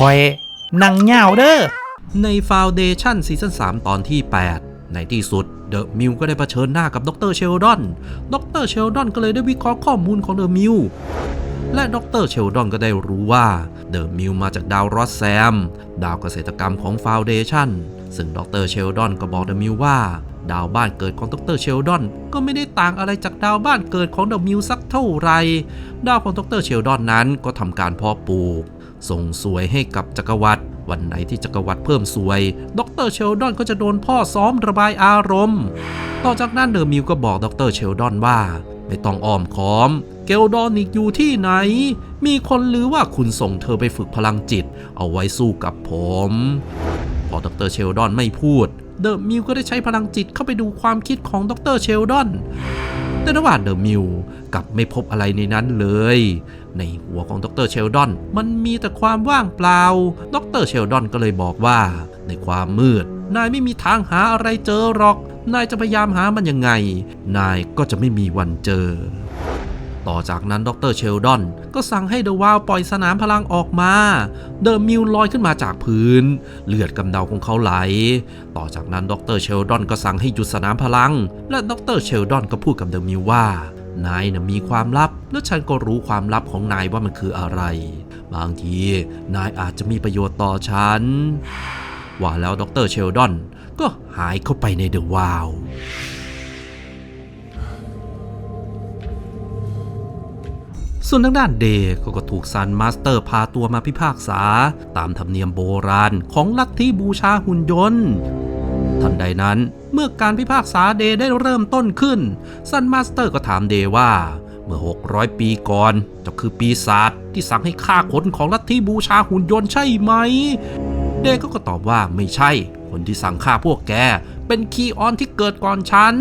คอยนั่งเหงาเด้อ ใน Foundation ซีซั่น3 ตอนที่ 8 ในที่สุดเดอะมิวก็ได้เผชิญหน้ากับดรเชลดอน ดรเชลดอนก็เลยได้วิเคราะห์ข้อมูลของเดอะมิวและดรเชลดอนก็ได้รู้ว่าเดอะมิวมาจากดาวรอสแซม ดาวเกษตรกรรมของ Foundation ซึ่งดรเชลดอนก็บอกเดอะมิวว่า ดาวบ้านเกิดของดรเชลดอนก็ไม่ได้ต่างอะไรจากดาวบ้านเกิดของเดอะมิวสักเท่าไหร่ดาวของดรเชลดอนนั้นก็ทำการเพาะปลูก ส่งสวยให้กับจักรวรรดิวันไหนที่จักรวรรดิเพิ่มสวย ดรเชลดอนก็จะโดนพ่อซ้อมระบายอารมณ์ ต่อจากนั้นเดอร์มิวก็บอกดรเชลดอนว่า ไม่ต้องอ้อมค้อม เกลดอนิกอยู่ที่ไหน มีคนลือว่าคุณส่งเธอไปฝึกพลังจิต เอาไว้สู้กับผม พอดรเชลดอนไม่พูด เดอะมิวก็ได้ใช้พลังจิตเข้าไปดูความคิดของดรเชลดอนแต่ระหว่างเดอะมิวกลับไม่พบอะไรในนั้นเลย ในหัวของดรเชลดอน มันมีแต่ความว่างเปล่า ดรเชลดอนก็เลยบอกว่า ในความมืด นายไม่มีทางหาอะไรเจอหรอก นายจะพยายามหามันยังไง นายก็จะไม่มีวันเจอ ต่อจากนั้นดรเชลดอนก็สั่งให้เดอะวาวปล่อยสนามพลังออกมา เดอะมิวลอยขึ้นมาจากพื้น เลือดกำเดาของเขาไหล ต่อจากนั้นดรเชลดอนก็สั่งให้หยุดสนามพลัง และดรเชลดอนก็พูดกับเดอะมิวว่า นายนะมีความลับ และฉันก็รู้ความลับของนายว่ามันคืออะไร บางทีนายอาจจะมีประโยชน์ต่อฉัน ว่าแล้วดรเชลดอนก็หายเข้าไปในเดอะวาวส่วนทางด้านเดย์ก็ถูกซันมาสเตอร์พาตัวมาพิพากษา ตามธรรมเนียมโบราณของลัทธิบูชาหุ่นยนต์ ทันใดนั้นเมื่อการพิพากษาเดย์ได้เริ่มต้นขึ้น ซันมาสเตอร์ก็ถามเดย์ว่า เมื่อ 600 ปีก่อนจะคือปีศาจที่สั่งให้ฆ่าคนของลัทธิบูชาหุ่นยนต์ใช่ไหม เดย์ก็ก็ตอบว่าไม่ใช่ คนที่สั่งฆ่าพวกแก เป็นคีออนที่เกิดก่อนฉัน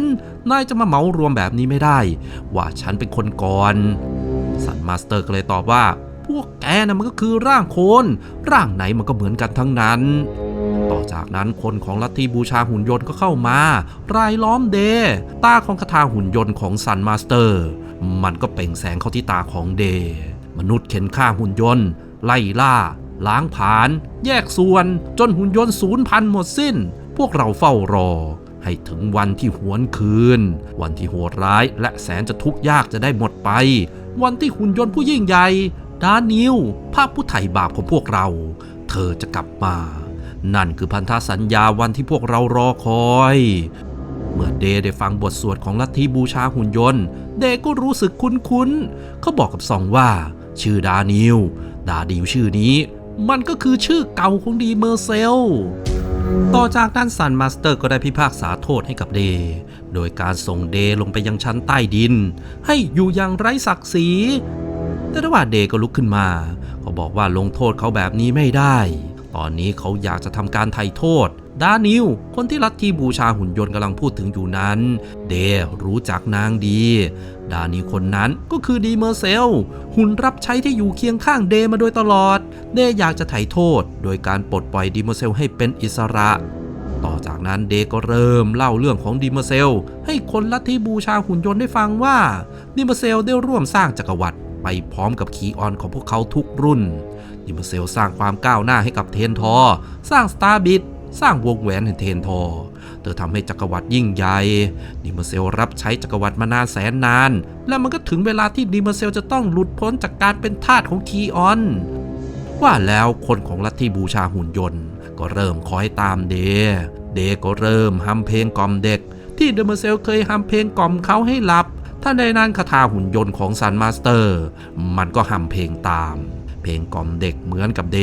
นายจะมาเหมารวมแบบนี้ไม่ได้ ว่าฉันเป็นคนก่อนสันมาสเตอร์ก็เลยตอบว่า พวกแกนะมันก็คือร่างคน ร่างไหนมันก็เหมือนกันทั้งนั้น จากนั้นคนของลัทธิบูชาหุ่นยนต์ก็เข้ามา รายล้อมเดย์ตาของคาถาหุ่นยนต์ของซันมาสเตอร์ มันก็เปล่งแสงเข้าที่ตาของเดย์มนุษย์เข็นฆ่าหุ่นยนต์ ไล่ล่า ล้างผลาญแยกส่วน จนหุ่นยนต์สูญพันหมดสิ้น พวกเราเฝ้ารอ ให้ถึงวันที่หวนคืน วันที่โหดร้ายและแสนจะทุกข์ยากจะได้หมดไป วันที่หุ่นยนต์ผู้ยิ่งใหญ่ดานิวภาพผู้ไถ่บาปของพวกเรา เธอจะกลับมา นั่นคือพันธสัญญาวันที่พวกเรารอคอย เมื่อเดย์ได้ฟังบทสวดของลัทธิบูชาหุ่นยนต์ เดย์ก็รู้สึกคุ้นๆเขาบอกกับซองว่า ชื่อดานิว ดาดิวชื่อนี้ มันก็คือชื่อเก่าของดีเมอร์เซลต่อจากนั้นซันมาสเตอร์ก็ได้พิพากษาโทษให้กับเดย์โดยการส่งเดย์ลงไปยังชั้นใต้ดิน ให้อยู่อย่างไร้ศักดิ์ศรี แต่ระหว่างเดย์ก็ลุกขึ้นมา เขาบอกว่าลงโทษเขาแบบนี้ไม่ได้ ตอนนี้เขาอยากจะทำการไถ่โทษ ดานิว คนที่ลัทธิบูชาหุ่นยนต์กำลังพูดถึงอยู่นั้น เดรู้จักนางดี ดานิวคนนั้นก็คือดีเมอร์เซล หุ่นรับใช้ที่อยู่เคียงข้างเดมาโดยตลอด เดอยากจะไถ่โทษ โดยการปลดปล่อยดีเมอร์เซลให้เป็นอิสระต่อจากนั้นเดก็เริ่มเล่าเรื่องของดีเมอร์เซล ให้คนลัทธิบูชาหุ่นยนต์ได้ฟังว่าดีเมอร์เซลได้ร่วมสร้างจักรวรรดิ ไปพร้อมกับคีออนของพวกเขาทุกรุ่นดิมเซลสร้างความก้าวหน้าให้กับเทนทอ สร้างสตาร์บิดสร้างวงแหวนให้เทนทอ เธอทำให้จักรวรรดิยิ่งใหญ่ดิมเซลรับใช้จักรวรรดิมานานแสนนาน และมันก็ถึงเวลาที่ดิมเซลจะต้องหลุดพ้นจากการเป็นทาสของคีออน ว่าแล้วคนของลัทธิบูชาหุ่นยนต์ ก็เริ่มคอยตามเด เดก็เริ่มฮัมเพลงกล่อมเด็ก ที่เดมเซลเคยฮัมเพลงกล่อมเขาให้หลับ ท่านใดนั้นคาถาหุ่นยนต์ของซันมาสเตอร์ มันก็ฮัมเพลงตาม เพลงกล่อมเด็กเหมือนกับเด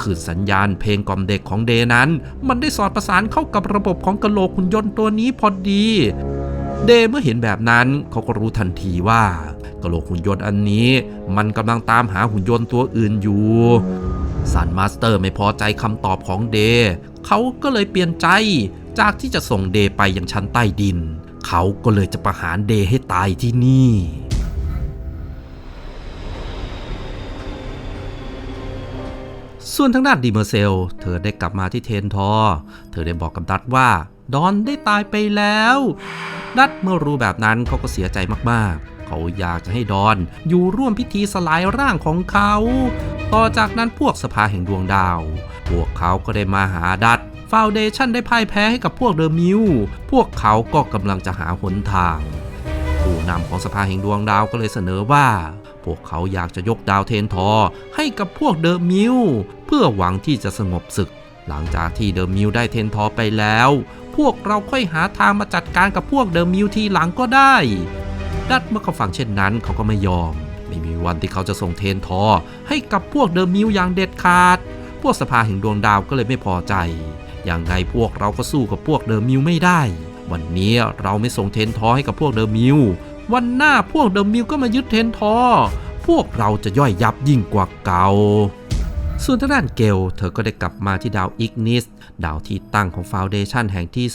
คือสัญญาณเพลงกล่อมเด็กของเดนั้น มันได้สอดประสานเข้ากับระบบของกระโหลกหุ่นยนต์ตัวนี้พอดี เดเมื่อเห็นแบบนั้นเขาก็รู้ทันทีว่ากระโหลกหุ่นยนต์อันนี้ มันกำลังตามหาหุ่นยนต์ตัวอื่นอยู่ซันมาสเตอร์ไม่พอใจคำตอบของเดเขาก็เลยเปลี่ยนใจจากที่จะส่งเดไปยังชั้นใต้ดิน เขาก็เลยจะประหารเดให้ตายที่นี่ ส่วนทางด้านดีเมอร์เซล เธอได้กลับมาที่เทนทอ เธอได้บอกกับดัตว่า ดอนได้ตายไปแล้ว ดัตเมื่อรู้แบบนั้นเขาก็เสียใจมากๆ เขาอยากจะให้ดอนอยู่ร่วมพิธีสลายร่างของเขา ต่อจากนั้นพวกสภาแห่งดวงดาว พวกเขาก็ได้มาหาดัต ฟาวเดชันได้พ่ายแพ้ให้กับพวกเดอะมิวพวกเขาก็กำลังจะหาหนทาง ผู้นำของสภาแห่งดวงดาวก็เลยเสนอว่า พวกเขาอยากจะยกดาวเทนทอให้กับพวกเดอะมิวเพื่อหวังที่จะสงบศึก หลังจากที่เดอะมิวได้เทนทอไปแล้ว พวกเราค่อยหาทางมาจัดการกับพวกเดอะมิวทีหลังก็ได้ ดัดเมื่อเขาฟังเช่นนั้นเขาก็ไม่ยอมไม่มีวันที่เขาจะส่งเทนทอให้กับพวกเดอะมิวอย่างเด็ดขาด พวกสภาแห่งดวงดาวก็เลยไม่พอใจ ยังไงพวกเราก็สู้กับพวกเดอร์มิวไม่ได้ วันนี้เราไม่ส่งเทนทอให้กับพวกเดอร์มิว วันหน้าพวกเดอร์มิวก็มายึดเทนทอ พวกเราจะย่อยยับยิ่งกว่าเก่า ส่วนทางด้านเกลเธอก็ได้กลับมาที่ดาวอิกนิส ดาวที่ตั้งของฟาวเดชันแห่งที่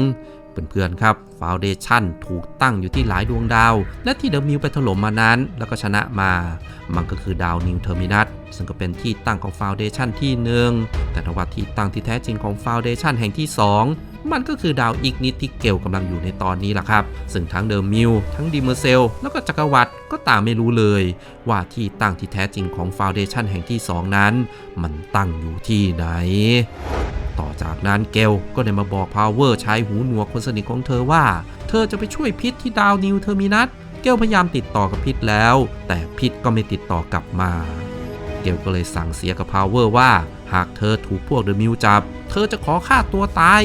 2 เพื่อนๆครับาวเดชันถูกตั้งอยู่ที่หลายดวงดาว และที่เดอะมิวไปถล่มมานั้น แล้วก็ชนะมา มันก็คือดาวนิวเทอร์มินัสซึ่งก็เป็นที่ตั้งของฟาวเดชันที่หนึ่งแต่ทว่าที่ตั้งที่แท้จริงของฟาวเดชันแห่งที่ 2มันก็คือดาวอิกนิสที่เกลกำลังอยู่ในตอนนี้แหละครับ ซึ่งทั้งเดอะมิวทั้งดีเมอร์เซล แล้วก็จักรวรรดิก็ต่างไม่รู้เลย ว่าที่ตั้งที่แท้จริงของฟาวเดชันแห่งที่ 2 นั้น มันตั้งอยู่ที่ไหน ต่อจากนั้นเกลก็ได้มาบอกพาวเวอร์ชายหูหนวกคนสนิทของเธอว่า เธอจะไปช่วยพิษที่ดาวนิวเทอร์มินัสเกลพยายามติดต่อกับพิษแล้ว แต่พิษก็ไม่ติดต่อกลับมา เกลก็เลยสั่งเสียกับพาวเวอร์ว่า หากเธอถูกพวกเดอะมิวจับ เธอจะขอฆ่าตัวตาย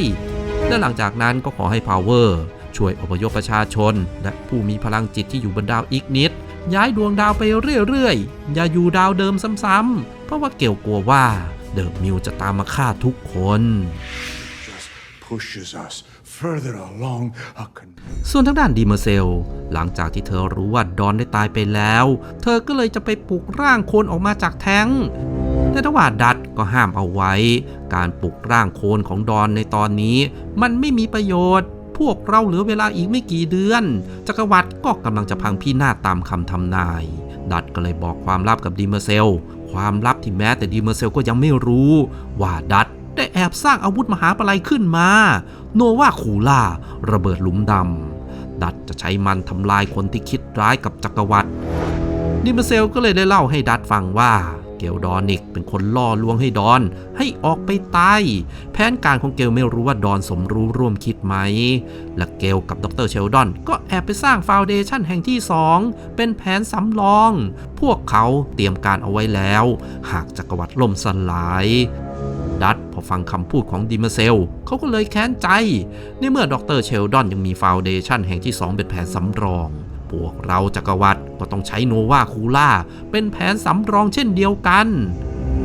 และหลังจากนั้นก็ขอให้พาวเวอร์ช่วยอพยพประชาชน และผู้มีพลังจิตที่อยู่บนดาวอีกนิด ย้ายดวงดาวไปเรื่อยๆ อย่าอยู่ดาวเดิมซ้ำๆเพราะว่าเกลกลัวว่า เดอะมิวจะตามมาฆ่าทุกคน just pushes us further along a con- ส่วนทางด้านดีเมอร์เซล หลังจากที่เธอรู้ว่าดอนได้ตายไปแล้ว เธอก็เลยจะไปปลุกร่างโคลนออกมาจากแท้งแต่ทว่าดัตก็ห้ามเอาไว้ การปลุกร่างโคลนของดอนในตอนนี้ มันไม่มีประโยชน์ พวกเราเหลือเวลาอีกไม่กี่เดือน จักรวรรดิก็กำลังจะพังพินาศตามคำทำนาย ดัตก็เลยบอกความลับกับดีเมอร์เซล ความลับที่แม้แต่ดีเมอร์เซลก็ยังไม่รู้ ว่าดัตได้แอบสร้างอาวุธมหาปลัยขึ้นมา โนวาคูล่า ระเบิดหลุมดำ ดัตจะใช้มันทำลายคนที่คิดร้ายกับจักรวรรดิดิมเซลก็เลยได้เล่าให้ดัตฟังว่า เกลดอนิกเป็นคนล่อลวงให้ดอน ให้ออกไปตายแผนการของเกลไม่รู้ว่าดอนสมรู้ร่วมคิดไหม และเกลกับดรเชลดอนก็แอบไปสร้างฟาวเดชันแห่งที่ 2 เป็นแผนสำรอง พวกเขาเตรียมการเอาไว้แล้ว หากจักรวรรดิล่มสลายดัตพอฟังคำพูดของดิมเซลเขาก็เลยแค้นใจ ในเมื่อดรเชลดอนยังมีฟาวเดชันแห่งที่ 2 เป็นแผนสำรอง พวกเราจักรวรรดิ ก็ต้องใช้โนวาคูล่าเป็นแผนสำรองเช่นเดียวกัน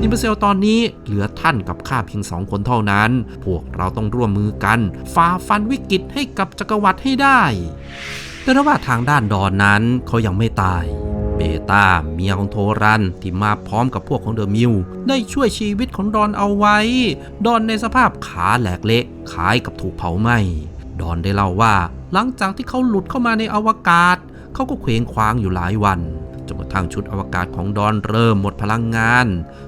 ดิมเซลตอนนี้เหลือท่านกับข้าเพียงสองคนเท่านั้น พวกเราต้องร่วมมือกันฝ่าฟันวิกฤตให้กับจักรวรรดิให้ได้ แต่ว่าทางด้านดอนนั้นเขายังไม่ตายเบต้าเมียของโทรันที่มาพร้อมกับพวกของเดอะมิวได้ช่วยชีวิตของดอนเอาไว้ ดอนในสภาพขาแหลกเละคล้ายกับถูกเผาไหม้ ดอนได้เล่าว่า หลังจากที่เขาหลุดเข้ามาในอวกาศ เขาก็เคว้งคว้างอยู่หลายวันจนกระทั่งชุดอวกาศของดอนเริ่มหมดพลังงาน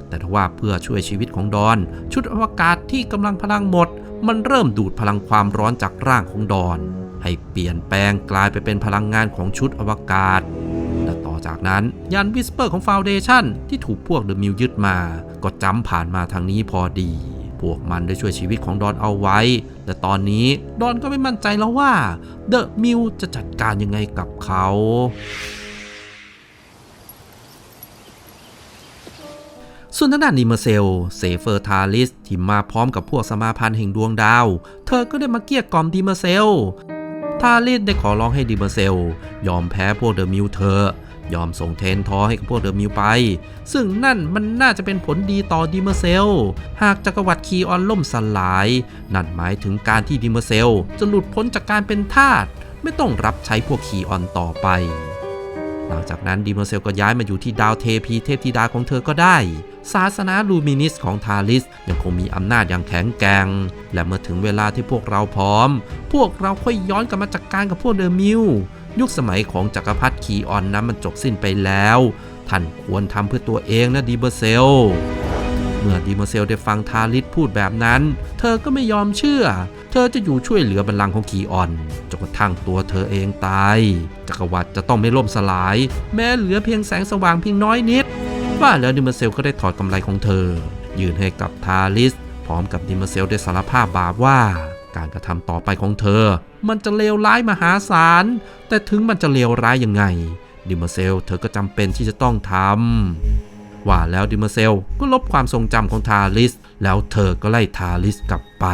แต่ทว่าเพื่อช่วยชีวิตของดอน ชุดอวกาศที่กำลังพลังหมด มันเริ่มดูดพลังความร้อนจากร่างของดอน ให้เปลี่ยนแปลงกลายไปเป็นพลังงานของชุดอวกาศและต่อจากนั้นยานวิสเปอร์ของฟาวเดชั่นที่ถูกพวกเดอะมิวยึดมา ก็จำผ่านมาทางนี้พอดี พวกมันได้ช่วยชีวิตของดอนเอาไว้ แต่ตอนนี้ดอนก็ไม่มั่นใจแล้วว่าเดอะมิวจะจัดการยังไงกับเขาส่วนทางด้านดีเมอร์เซล เซเฟอร์ทาลิส ที่มาพร้อมกับพวกสมาพันธ์แห่งดวงดาว เธอก็ได้มาเกลี้ยกล่อมดีเมอร์เซล ทาลิสได้ขอร้องให้ดีเมอร์เซล ยอมแพ้พวกเดอะมิวเธอ ยอมส่งเทนทอให้กับพวกเดอะมิวไป ซึ่งนั่นมันน่าจะเป็นผลดีต่อดีเมอร์เซล หากจักรวรรดิคีออนล่มสลาย นั่นหมายถึงการที่ดีเมอร์เซล จะหลุดพ้นจากการเป็นทาสไม่ต้องรับใช้พวกคีออนต่อไปหลังจากนั้นดีเมอร์เซลก็ย้ายมาอยู่ที่ดาวเทพีเทพธิดาของเธอก็ได้ ศาสนาลูมินิสของทาลิสยังคงมีอำนาจอย่างแข็งแกร่ง และเมื่อถึงเวลาที่พวกเราพร้อม พวกเราค่อยย้อนกลับมาจัดกการกับพวกเดอะมิว ยุคสมัยของจักรพรรดิคีออนนั้นมันจบสิ้นไปแล้ว ท่านควรทำเพื่อตัวเองนะดีเบอร์เซลดมื่อดีมาเซลได้ฟังทาริสพูดแบบนั้น เธอก็ไม่ยอมเชื่อ เธอจะอยู่ช่วยเหลือบัลลังก์ของคีออนจนกระทั่งตัวเธอเองตาย จักรวรรดิจะต้องไม่ล่มสลาย แม้เหลือเพียงแสงสว่างเพียงน้อยนิด ว่าแล้วดิมาเซลก็ได้ถอดกำไรของเธอ ยื่นให้กับทาริสพร้อมกับดิมาเซลได้สารภาพบาปว่า การกระทำต่อไปของเธอ มันจะเลวร้ายมหาศาล แต่ถึงมันจะเลวร้ายยังไง ดิมเซล เธอก็จำเป็นที่จะต้องทำ ว่าแล้วดิมเซลก็ลบความทรงจำของทาริส แล้วเธอก็ไล่ทาริสกลับไป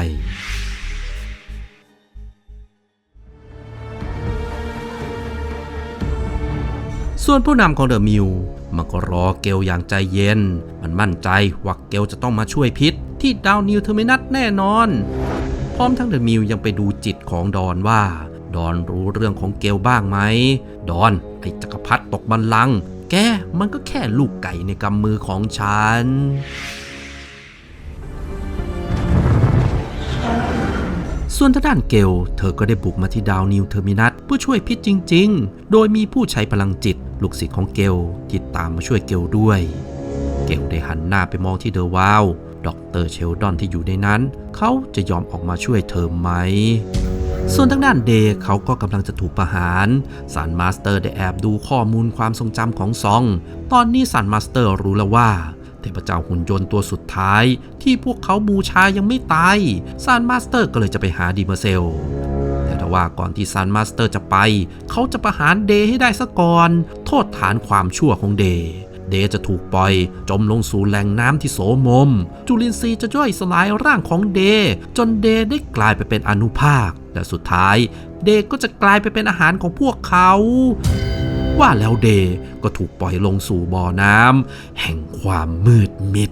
ส่วนผู้นำของเดอะมิวมันก็รอเกลอย่างใจเย็น มันมั่นใจว่าเกลจะต้องมาช่วยพิษที่ดาวนิวเทอร์มินัสแน่นอน พร้อมทั้งเดอะมิวยังไปดูจิตของดอนว่า ดอนรู้เรื่องของเกลบ้างไหม ดอน ไอ้จักรพรรดิตกบัลลังก์แกมันก็แค่ลูกไก่ในกำมือของฉันส่วนทางด้านเกล เธอก็ได้บุกมาที่ดาวนิวเทอร์มินัสเพื่อช่วยพิษจริง ๆ โดยมีผู้ใช้พลังจิต ลูกศิษย์ของเกลที่ตามมาช่วยเกลด้วย เกลได้หันหน้าไปมองที่เดอะวาว ดรเชลดอนที่อยู่ในนั้น เขาจะยอมออกมาช่วยเธอไหม ส่วนทางด้านเดย์เขาก็กำลังจะถูกประหารซานมาสเตอร์ได้แอบดูข้อมูลความทรงจำของซอง ตอนนี้ซานมาสเตอร์รู้แล้วว่าเทพเจ้าหุ่นยนต์ตัวสุดท้าย ที่พวกเขาบูชายังไม่ตายซานมาสเตอร์ก็เลยจะไปหาดีเมอร์เซลแต่ว่าก่อนที่ซานมาสเตอร์จะไป เขาจะประหารเดย์ให้ได้ซะก่อน โทษฐานความชั่วของเดย์ เดย์จะถูกปล่อย จมลงสู่แหล่งน้ำที่โสมม จุลินทรีย์จะย่อยสลายร่างของเดย์จนเดย์ได้กลายไปเป็นอนุภาค และสุดท้าย เดย์ก็จะกลายไปเป็นอาหารของพวกเขา ว่าแล้วเดย์ก็ถูกปล่อยลงสู่บ่อน้ำแห่งความมืดมิด